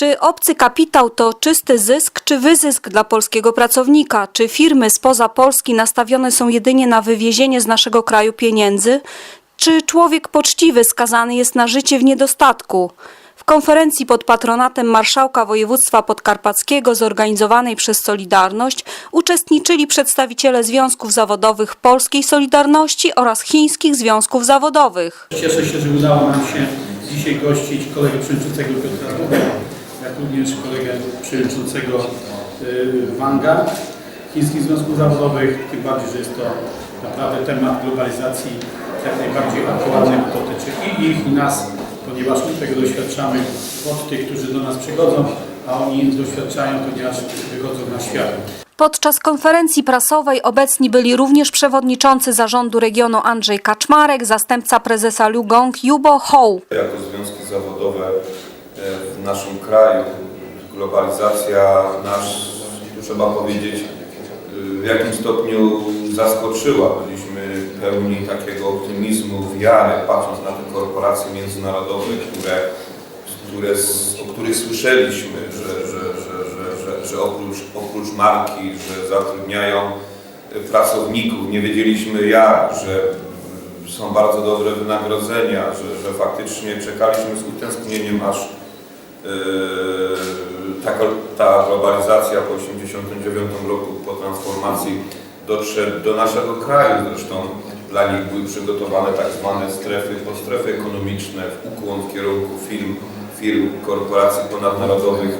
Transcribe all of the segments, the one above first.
Czy obcy kapitał to czysty zysk, czy wyzysk dla polskiego pracownika? Czy firmy spoza Polski nastawione są jedynie na wywiezienie z naszego kraju pieniędzy? Czy człowiek poczciwy skazany jest na życie w niedostatku? W konferencji pod patronatem Marszałka Województwa Podkarpackiego zorganizowanej przez Solidarność uczestniczyli przedstawiciele związków zawodowych Polskiej Solidarności oraz Chińskich Związków Zawodowych. Cieszę się, że udało nam się dzisiaj gościć kolegę przewodniczącego Piotra jak również kolegę przewodniczącego y, Wanga Chińskich Związków Zawodowych, tym bardziej, że jest to naprawdę temat globalizacji jak najbardziej aktualny, bo dotyczy i ich, i nas, ponieważ my tego doświadczamy od tych, którzy do nas przychodzą, a oni doświadczają, ponieważ wychodzą na świat. Podczas konferencji prasowej obecni byli również przewodniczący zarządu regionu Andrzej Kaczmarek, zastępca prezesa Lugong Yubo Ho. Jako związki zawodowe w naszym kraju globalizacja nas, trzeba powiedzieć, e, w jakim stopniu zaskoczyła. Byliśmy pełni takiego optymizmu, wiary, patrząc na te korporacje międzynarodowe, które, które, o których słyszeliśmy, że, że, że, że, oprócz, oprócz marki, że zatrudniają e, pracowników, nie wiedzieliśmy jak, że są bardzo dobre wynagrodzenia, że, że faktycznie czekaliśmy z utęsknieniem, aż ta, glo- ta globalizacja po 1989 roku, po transformacji dotrze do naszego kraju. Zresztą dla nich były przygotowane tak zwane strefy, podstrefy ekonomiczne w ukłon w kierunku firm, firm korporacji ponadnarodowych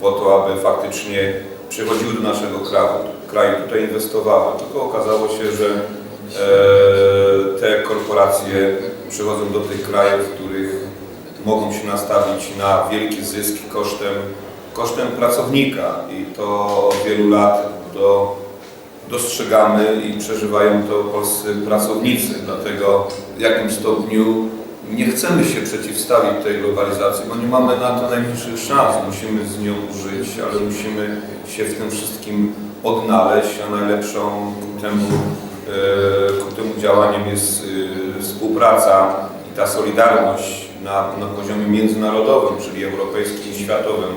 po to, aby faktycznie przychodziły do naszego kraju, kraju tutaj inwestowały. Tylko okazało się, że e, te korporacje przychodzą do tych krajów, w których mogą się nastawić na wielki zysk kosztem, kosztem pracownika i to od wielu lat do, dostrzegamy i przeżywają to polscy pracownicy. Dlatego w jakim stopniu nie chcemy się przeciwstawić tej globalizacji, bo nie mamy na to najmniejszych szans. Musimy z nią żyć, ale musimy się w tym wszystkim odnaleźć, a najlepszą ku temu, e, ku temu działaniem jest e, współpraca i ta solidarność na, na poziomie międzynarodowym, czyli europejskim i światowym,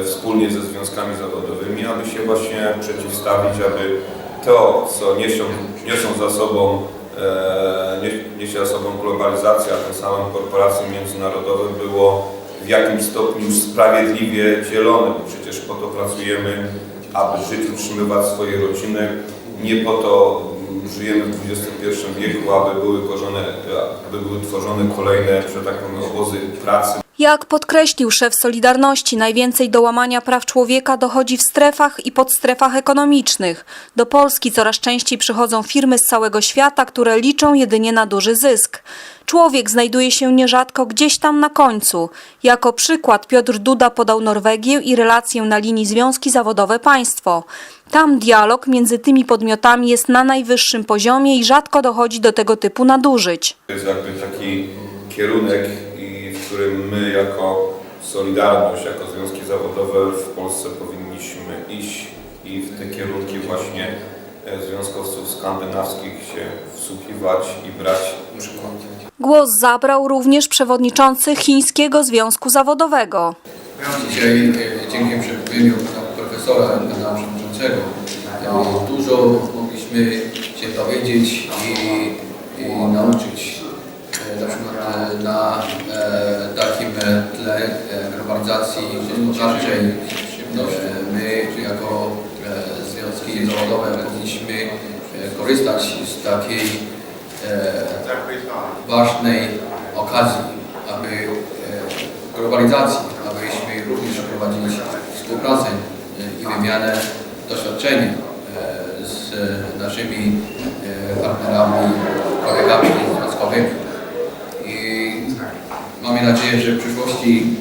e, wspólnie ze związkami zawodowymi, aby się właśnie przeciwstawić, aby to, co niesią, niosą za sobą e, nie- niesie za sobą globalizacja, tym samym korporacje międzynarodowe było w jakimś stopniu sprawiedliwie dzielone, bo przecież po to pracujemy, aby żyć, utrzymywać swoje rodziny, nie po to żyjemy w XXI wieku, aby były, korzone, aby były tworzone kolejne, że tak powiem, obozy pracy. Jak podkreślił szef Solidarności, najwięcej do łamania praw człowieka dochodzi w strefach i podstrefach ekonomicznych. Do Polski coraz częściej przychodzą firmy z całego świata, które liczą jedynie na duży zysk. Człowiek znajduje się nierzadko gdzieś tam na końcu. Jako przykład Piotr Duda podał Norwegię i relację na linii Związki Zawodowe Państwo. Tam dialog między tymi podmiotami jest na najwyższym poziomie i rzadko dochodzi do tego typu nadużyć. To jest jakby taki kierunek, którym my jako Solidarność, jako związki zawodowe w Polsce powinniśmy iść i w te kierunki właśnie e, związkowców skandynawskich się wsłuchiwać i brać przykład. Głos zabrał również przewodniczący Chińskiego Związku Zawodowego. Dzisiaj e, dzięki przemówieniu pana profesora, pana przewodniczącego e, dużo mogliśmy się dowiedzieć i, i nauczyć na przykład e, na e, takim e, tle e, globalizacji gospodarczej. E, My jako e, związki zawodowe powinniśmy e, korzystać z takiej ważnej okazji, aby globalizacji, abyśmy również prowadzić współpracę i wymianę doświadczeń z naszymi partnerami, kolegami związkowymi. I mamy nadzieję, że w przyszłości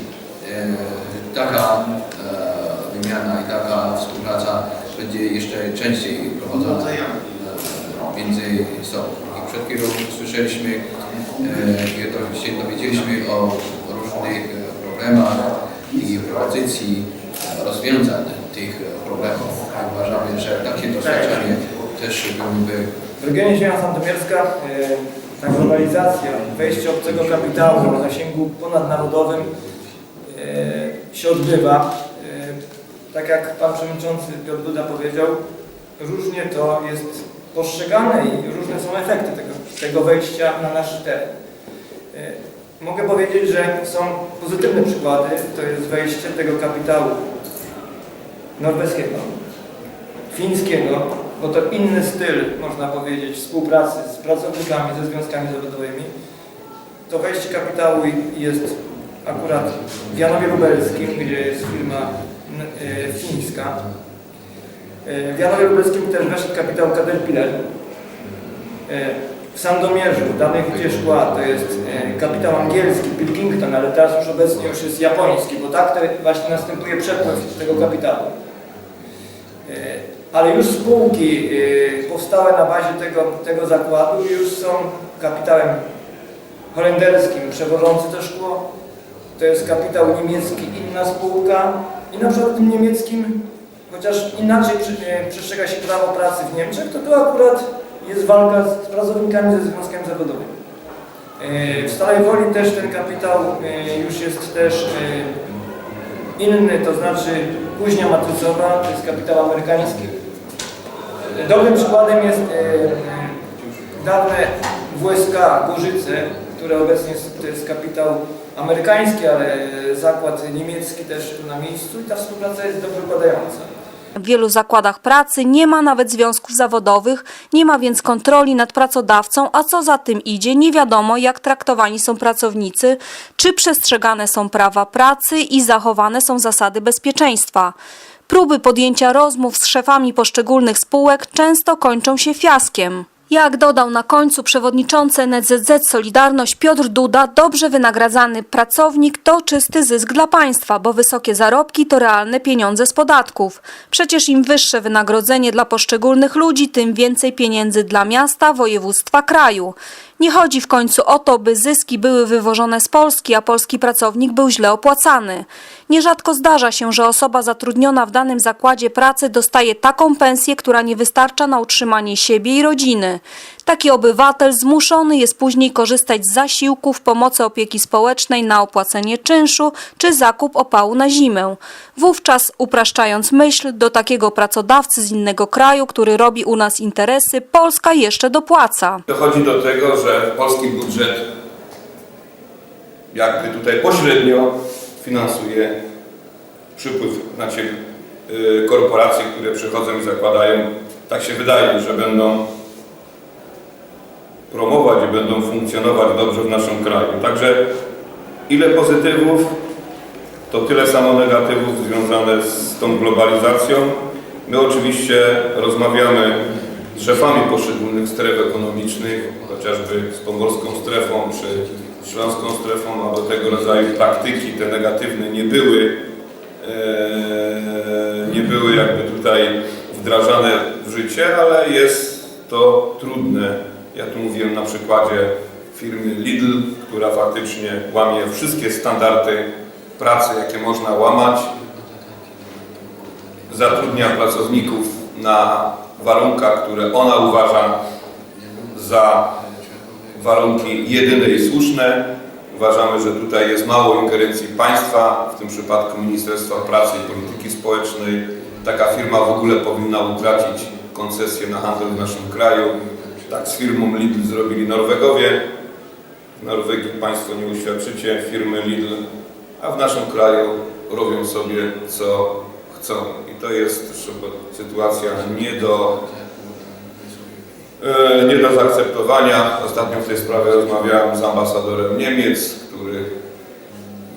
taka e, wymiana i taka współpraca będzie jeszcze częściej prowadzona e, między sobą. I przed chwilą słyszeliśmy, e, się dowiedzieliśmy o różnych e, problemach i propozycji e, rozwiązań tych problemów. I Uważamy, że takie doświadczenie też byłoby W regionie ziemia sandomierska e, ta globalizacja, wejście obcego kapitału o zasięgu ponadnarodowym się odbywa. E, Tak jak Pan Przewodniczący Piotr Duda powiedział, różnie to jest postrzegane i różne są efekty tego, tego wejścia na nasz teren. E, Mogę powiedzieć, że są pozytywne przykłady, to jest wejście tego kapitału norweskiego, fińskiego, bo to inny styl, można powiedzieć, współpracy z pracownikami, ze związkami zawodowymi. To wejście kapitału jest akurat w Janowie Lubelskim, gdzie jest firma e, fińska. E, W Janowie Lubelskim też weszedł kapitał Caterpillar. E, W Sandomierzu, danej hucie szkła, to jest kapitał angielski, Pilkington, ale teraz już obecnie już jest japoński, bo tak to właśnie następuje przepływ tego kapitału. Ale już spółki powstałe na bazie tego, tego zakładu już są kapitałem holenderskim, przewożący to szkło. To jest kapitał niemiecki, inna spółka. I na przykład tym niemieckim, chociaż inaczej e, przestrzega się prawo pracy w Niemczech, to tu akurat jest walka z pracownikami ze związkami zawodowymi. E, W Stałej Woli też ten kapitał e, już jest też inny, to znaczy kuźnia matrycowa, to jest kapitał amerykański. Dobrym przykładem jest dawne WSK Gorzyce, które obecnie jest, to jest kapitał amerykański, ale zakład niemiecki też tu na miejscu i ta współpraca jest dobrze układająca. W wielu zakładach pracy nie ma nawet związków zawodowych, nie ma więc kontroli nad pracodawcą, a co za tym idzie, nie wiadomo jak traktowani są pracownicy, czy przestrzegane są prawa pracy i zachowane są zasady bezpieczeństwa. Próby podjęcia rozmów z szefami poszczególnych spółek często kończą się fiaskiem. Jak dodał na końcu przewodniczący NZZ Solidarność Piotr Duda, dobrze wynagradzany pracownik to czysty zysk dla państwa, bo wysokie zarobki to realne pieniądze z podatków. Przecież im wyższe wynagrodzenie dla poszczególnych ludzi, tym więcej pieniędzy dla miasta, województwa, kraju. Nie chodzi w końcu o to, by zyski były wywożone z Polski, a polski pracownik był źle opłacany. Nierzadko zdarza się, że osoba zatrudniona w danym zakładzie pracy dostaje taką pensję, która nie wystarcza na utrzymanie siebie i rodziny. Taki obywatel zmuszony jest później korzystać z zasiłków, pomocy opieki społecznej na opłacenie czynszu czy zakup opału na zimę. Wówczas, upraszczając myśl, do takiego pracodawcy z innego kraju, który robi u nas interesy, Polska jeszcze dopłaca. Dochodzi do tego, że polski budżet jakby tutaj pośrednio finansuje przypływ znaczy, korporacji, które przychodzą i zakładają, tak się wydaje, że będą promować i będą funkcjonować dobrze w naszym kraju. Także ile pozytywów, to tyle samo negatywów związane z tą globalizacją. My oczywiście rozmawiamy z szefami poszczególnych stref ekonomicznych, chociażby z pomorską strefą czy śląską strefą, aby tego rodzaju praktyki, te negatywne nie były, e, nie były jakby tutaj wdrażane w życie, ale jest to trudne. Ja tu mówiłem na przykładzie firmy Lidl, która faktycznie łamie wszystkie standardy pracy, jakie można łamać. Zatrudnia pracowników na warunkach, które ona uważa za warunki jedyne i słuszne. Uważamy, że tutaj jest mało ingerencji państwa, w tym przypadku Ministerstwa Pracy i Polityki Społecznej. Taka firma w ogóle powinna utracić koncesję na handel w naszym kraju. Tak z firmą Lidl zrobili Norwegowie. W Norwegii Państwo nie uświadczycie firmy Lidl, a w naszym kraju robią sobie co chcą. I to jest sytuacja nie do E, nie do zaakceptowania. Ostatnio w tej sprawie rozmawiałem z ambasadorem Niemiec, który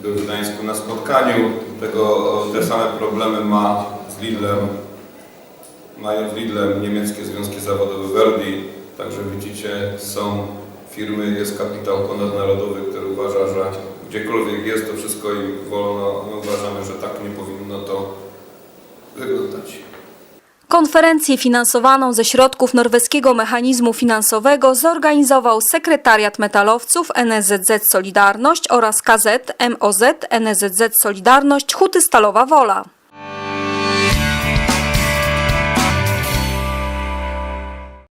był w Gdańsku na spotkaniu. Tego, te same problemy ma z Lidlem, mają z Lidlem niemieckie związki zawodowe Verdi. Także widzicie, są firmy, jest kapitał ponadnarodowy, który uważa, że gdziekolwiek jest, to wszystko im wolno. My uważamy, że tak nie powinno to wyglądać. Konferencję finansowaną ze środków norweskiego mechanizmu finansowego zorganizował sekretariat metalowców NSZZ Solidarność oraz KZ MOZ NSZZ Solidarność Huty Stalowa Wola.